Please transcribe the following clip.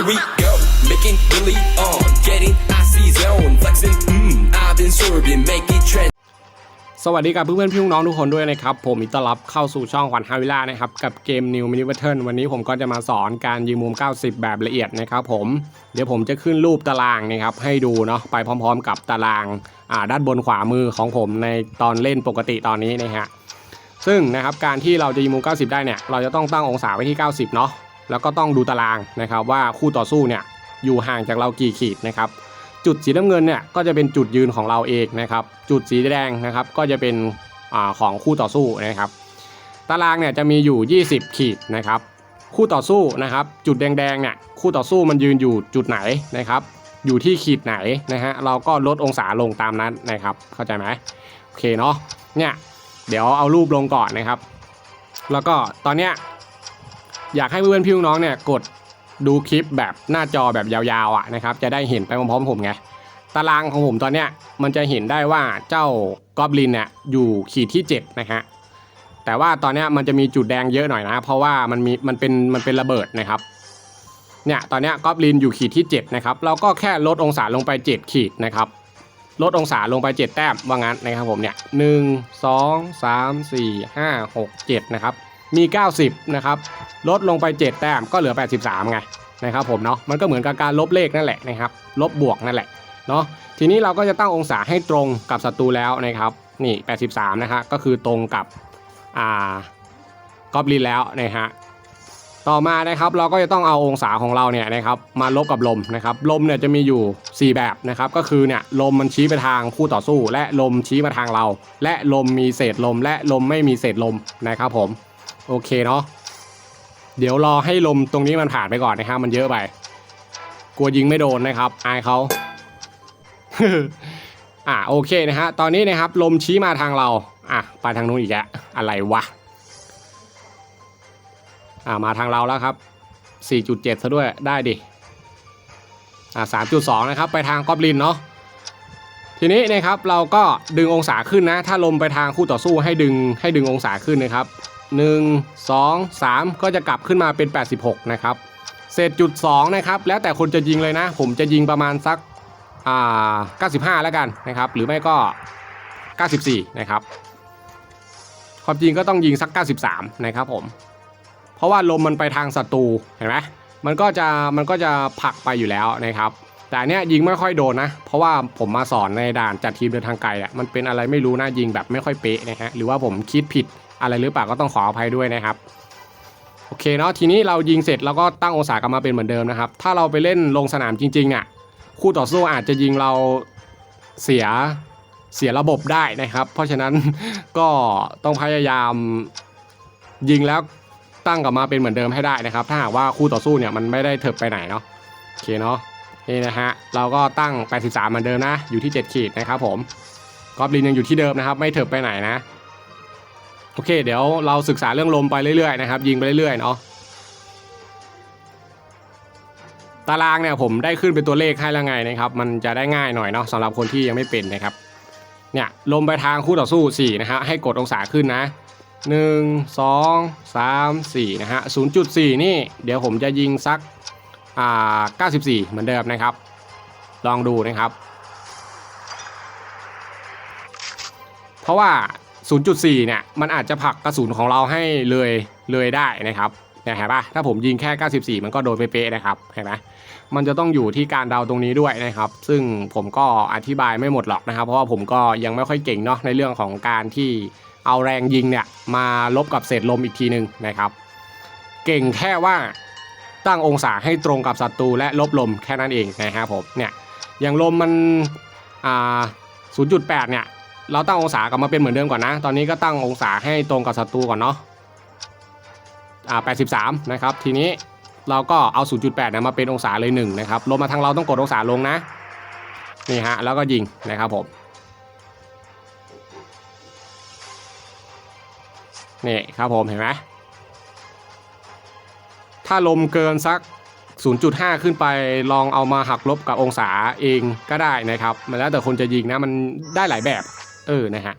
Here we go, making Billy on, getting icy zone, flexing. Mmm, I've been sorbing, make it trend. สวัสดีกับเพื่อนๆพี่น้องทุกคนด้วยนะครับ ผมอิตาลับเข้าสู่ช่องขวัญฮาวิล่านะครับกับเกม New Mini b a t t l e วันนี้ผมก็จะมาสอนการยิงมุม 90 แบบละเอียดนะครับผมเดี๋ยวผมจะขึ้นรูปตารางนะครับให้ดูเนาะไปพร้อมๆ กับตารางาด้านบนขวามือของผมในตอนเล่นปกติตอนนี้นะฮะซึ่งนะครับการที่เราจะยิงมุม 90 ได้เนี่ยเราจะต้องตั้งองศาไว้ที่ 90 เนาะ แล้วก็ต้องดูตารางนะครับว่าคู่ต่อสู้เนี่ยอยู่ห่างจากเรากี่ขีดนะครับจุดสีน้ำเงินเนี่ยก็จะเป็นจุดยืนของเราเองนะครับจุดสีแดงนะครับก็จะเป็นอของคู่ต่อสู้นะครับตารางเนี่ยจะมีอยู่ 20 ขีดนะครับคู่ต่อสู้นะครับจุดแดงๆเนี่ยคู่ต่อสู้มันยืนอยู่จุดไหนนะครับอยู่ที่ขีดไหนนะฮะเราก็ลดองศาลงตามนั้นนะครับเข้าใจไหมโอเคเนาะเนี่ยเดี๋ยวเอารูปลงก่อนนะครับ แล้วก็ตอนเนี้ย อยากให้เพื่อนๆพี่น้องเนี่ยกดดูคลิปแบบหน้าจอแบบยาวๆอะนะครับจะได้เห็นไปพร้อมๆผมไงตารางของผมตอนเนี้ยมันจะเห็นได้ว่าเจ้ากอบลินเนี่ยอยู่ขีดที่7นะฮะแต่ว่าตอนเนี้ยมันจะมีจุดแดงเยอะหน่อยนะ เพราะว่ามันมีมันเป็นมันเป็นระเบิดนะครับเนี่ยตอนเนี้ยกอบลินอยู่ขีดที่7นะครับเราก็แค่ลดองศาลงไป 7 ขีดนะครับลดองศาลงไป 7 แต้มว่างั้นนะครับผมเนี่ยหนึ่งสองสามสี่ห้าหกเจ็ดนะครับ มี 90 นะครับ ลดลงไป 7 แต้มก็เหลือ 83 ไงนะครับผมเนาะมันก็เหมือนกับการลบเลขนั่นแหละนะครับลบบวกนั่นแหละเนาะทีนี้เราก็จะตั้งองศาให้ตรงกับศัตรูแล้วนะครับนี่ 83 นะฮะก็คือตรงกับอ่ากอบลินแล้วนะฮะต่อมานะครับเราก็จะต้องเอาองศาของเราเนี่ยนะครับมาลบกับลมนะครับลมเนี่ยจะมีอยู่ 4 แบบนะครับก็คือเนี่ยลมมันชี้ไปทางคู่ต่อสู้ และลมชี้มาทางเรา และลมมีเศษลม และลมไม่มีเศษลมนะครับผม โอเคเนาะเดี๋ยวรอให้ลมตรงนี้มันผ่านไปก่อนนะครับ มันเยอะไป กลัวยิงไม่โดนนะครับ อายเขาอะโอเคนะฮะตอนนี้นะครับ ลมชี้มาทางเรา อะไปทางนู้นอีกแล้วอะไรวะอะมาทางเราแล้วครับ 4.7ซะด้วยได้ดิอะ3.2 นะครับ ไปทางกอบลินเนาะทีนี้นะครับเราก็ดึงองศาขึ้นนะ ถ้าลมไปทางคู่ต่อสู้ให้ดึงให้ดึงองศาขึ้นนะครับ 1 2 3 ก็จะกลับขึ้นมาเป็น 86 นะครับ เศษจุด2นะครับ แล้วแต่คนจะยิงเลยนะ ผมจะยิงประมาณสักอ่า95 แล้วกันนะครับ หรือไม่ก็ 94 นะครับความจริงก็ต้องยิงสัก 93 นะครับผม เพราะว่าลมมันไปทางศัตรูเห็นไหมมันก็จะมันก็จะผลักไปอยู่แล้วนะครับ แต่อันเนี้ยยิงไม่ค่อยโดนนะ เพราะว่าผมมาสอนในด่านจัดทีมเดินทางไกลอะมันเป็นอะไรไม่รู้นะยิงแบบไม่ค่อยเป๊ะนะฮะหรือว่าผมคิดผิด อะไรหรือเปล่าก็ต้องขออภัยด้วยนะครับโอเคเนาะทีนี้เรายิงเสร็จเราก็ตั้งองศากลับมาเป็นเหมือนเดิมนะครับ ถ้าเราไปเล่นลงสนามจริงๆอะคู่ต่อสู้อาจจะยิงเราเสียเสียระบบได้นะครับ เพราะฉะนั้นก็ต้องพยายามยิงแล้วตั้งกลับมาเป็นเหมือนเดิมให้ได้นะครับ ถ้าหากว่าคู่ต่อสู้เนี่ยมันไม่ได้เถิบไปไหนเนาะโอเคเนาะนี่นะฮะเราก็ตั้ง 83 เหมือนเดิมนะ อยู่ที่ 7 ขีดนะครับผมกอบลินยังอยู่ที่เดิมนะครับ ไม่เถิบไปไหนนะ โอเค เดี๋ยวเราศึกษาเรื่องลมไปเรื่อยๆนะครับ ยิงไปเรื่อยๆเนาะตารางเนี่ยผมได้ขึ้นเป็นตัวเลขให้แล้วไงนะครับมันจะได้ง่ายหน่อยเนาะสำหรับคนที่ยังไม่เป็นนะครับเนี่ยลมไปทางคู่ต่อสู้4นะฮะให้กดองศาขึ้นนะ 1 2 3 4นะฮะ0.4 นี่เดี๋ยวผมจะยิงสักอ่า94 เหมือนเดิมนะครับ ลองดูนะครับ เพราะว่า 0.4 เนี่ยมันอาจจะผลักกระสุนของเราให้เลยเลยได้นะครับเนี่ยเห็นปะถ้าผมยิงแค่ 94 มันก็โดนเป๊ะๆนะครับเห็นไหมมันจะต้องอยู่ที่การเดาตรงนี้ด้วยนะครับ ซึ่งผมก็อธิบายไม่หมดหรอกนะครับ เพราะว่าผมก็ยังไม่ค่อยเก่งเนาะในเรื่องของการที่เอาแรงยิงเนี่ยมาลบกับเศษลมอีกทีหนึ่งนะครับ เก่งแค่ว่าตั้งองศาให้ตรงกับศัตรูและลบลมแค่นั้นเองนะครับผมเนี่ยอย่างลมมันอ่า0.8 เนี่ย เราตั้งองศากลับมาเป็นเหมือนเดิมก่อนนะ ตอนนี้ก็ตั้งองศาให้ตรงกับศัตรูก่อนเนาะ อ่า83 นะครับ ทีนี้เราก็เอา 0.8เนี่ยมาเป็นองศาเลย1นะครับลมมาทางเราต้องกดองศาลงนะ นี่ฮะ แล้วก็ยิงนะครับผม นี่ครับผมเห็นไหม ถ้าลมเกินสัก 0.5 ขึ้นไปลองเอามาหักลบกับองศาเองก็ได้นะครับ มันแล้วแต่คนจะยิงนะ มันได้หลายแบบ เออนะฮะ